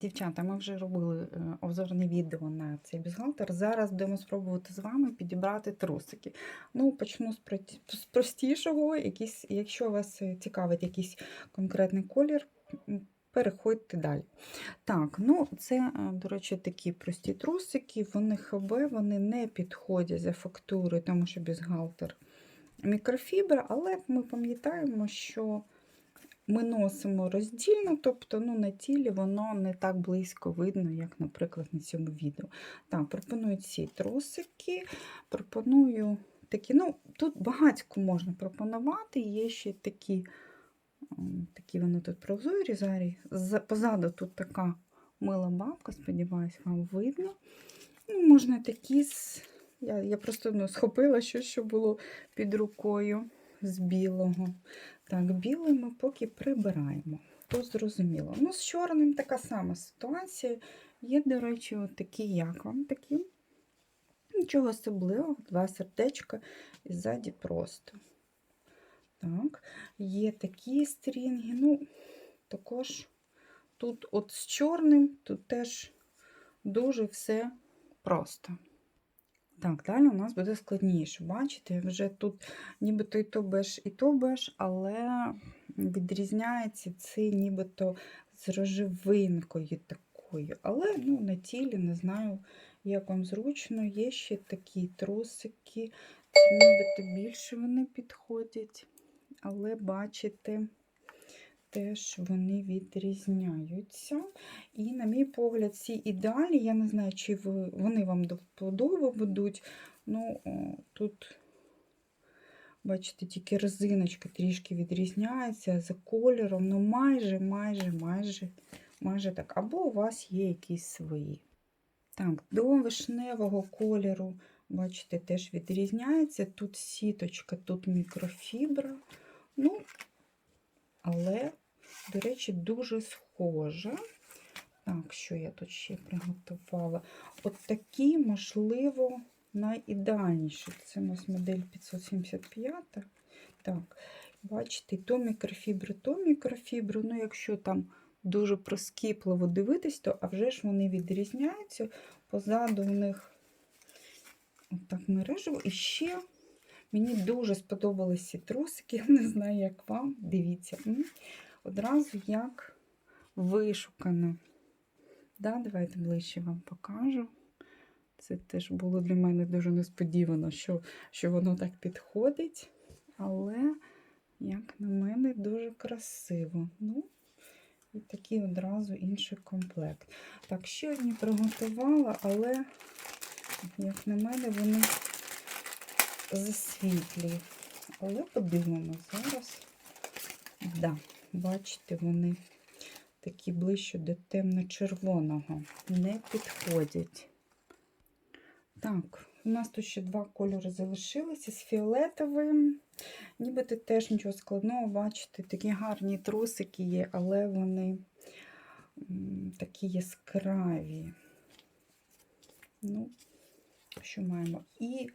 Дівчата, ми вже робили е, обзорне відео на цей бюстгальтер. Зараз будемо спробувати з вами підібрати трусики. Ну, почну з простішого. Якісь, якщо вас е, цікавить якийсь конкретний колір, переходьте далі. Так, ну це, е, до речі, такі прості трусики, вони ХБ, вони не підходять за фактурою, тому що бюстгальтер мікрофібра, але ми пам'ятаємо, що ми носимо роздільно, тобто ну, на тілі воно не так близько видно, як, наприклад, на цьому відео. Так, пропоную ці трусики, пропоную такі, ну, тут багатько можна пропонувати, є ще такі, м, такі вони тут прозорі, зараз. З- Позаду тут така мила бабка, сподіваюсь, вам видно. Ну, можна такі. Я, я просто ну, схопила щось, що було під рукою з білого. Так, білий ми поки прибираємо. То зрозуміло. Ну, з чорним така сама ситуація. Є, до речі, такі, як вам такі. Нічого особливого, два сердечка і ззаді просто. Так, є такі стрінги. Ну, також тут от з чорним, тут теж дуже все просто. Так, далі у нас буде складніше. Бачите, вже тут нібито і то беж, і то беж, але відрізняється це нібито з рожевинкою такою. Але ну, на тілі не знаю, як вам зручно. Є ще такі трусики, ці нібито більше вони підходять, але бачите. Теж вони відрізняються. І, на мій погляд, ці ідеалі, я не знаю, чи вони вам до вподоби будуть. Ну, тут, бачите, тільки резиночка трішки відрізняється за кольором. Ну, майже, майже, майже, майже так. Або у вас є якісь свої. Так, до вишневого кольору, бачите, теж відрізняється. Тут сіточка, тут мікрофібра. Ну, але, до речі, дуже схожа. Так, що я тут ще приготувала? От такі, можливо, найідеальніші. Це у нас модель 575. Так, бачите, то мікрофібри, то мікрофібри. Ну, якщо там дуже проскіпливо дивитись, то а вже ж вони відрізняються. Позаду у них отак мережево. І ще Мені дуже сподобались ці трусики, не знаю, як вам. Дивіться. Одразу як вишукано. Да, Давайте ближче вам покажу. Це теж було для мене дуже несподівано, що, що воно так підходить. Але, як на мене, дуже красиво. Ну, і такий одразу інший комплект. Так, ще одні приготувала, але, як на мене, вони засвітлі. Але подивимося зараз. Да, бачите, вони такі ближче до темно-червоного. Не підходять. Так, у нас тут ще два кольори залишилися з фіолетовим. Нібито теж нічого складного, бачите, такі гарні трусики є, але вони такі яскраві. Ну, що маємо? І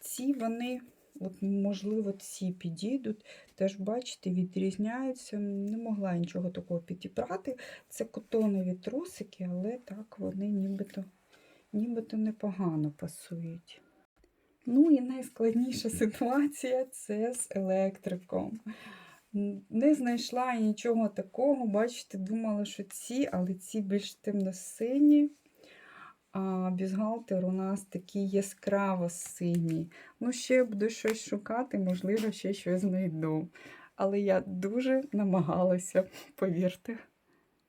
ці вони, от, можливо, ці підійдуть. Теж, бачите, відрізняються. Не могла нічого такого підібрати. Це котонові трусики, але так вони нібито, нібито непогано пасують. Ну і найскладніша ситуація це з електриком. Не знайшла нічого такого. Бачите, думала, що ці, але ці більш темно-сині. А бізгалтер у нас такий яскраво синій. Ну, ще буду щось шукати, можливо, ще щось знайду. Але я дуже намагалася, повірте.